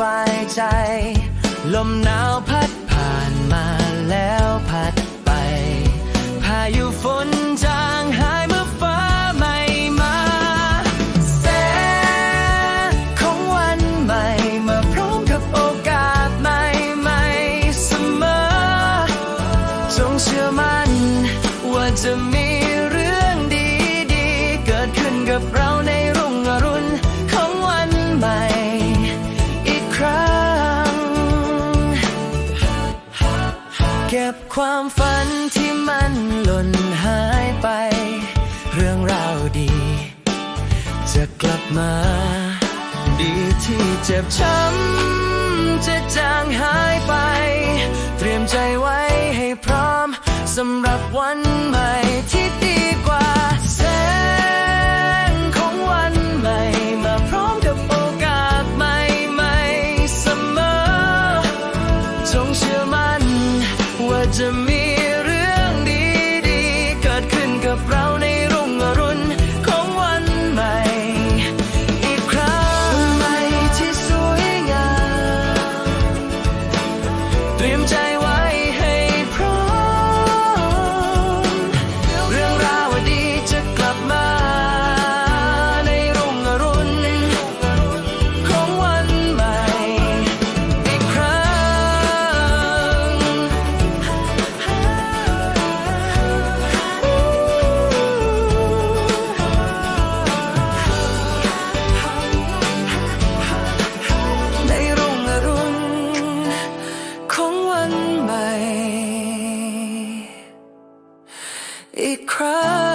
วายใจ ลมหนาวพัดผ่านมาแล้วพัดไป พายุฝนจางหายเมื่อฟ้าไม่มา แสงของวันใหม่มาพร้อมกับโอกาสใหม่ๆเสมอ จงเชื่อมั่นว่าจะมีเรื่องดีๆ เกิดขึ้นกับเรา เก็บความฝันที่มันหล่นหายไป เรื่องราวดี จะกลับมา ดีที่เจ็บช้ำจะจางหายไป เตรียมใจไว้ให้พร้อมสำหรับวันใหม่ จะมีเรื่องดีๆ เกิดขึ้นกับเราในรุ่งอรุณของวันใหม่ อีกครั้งใหม่ที่สวยงามเตรียมใจ It cries.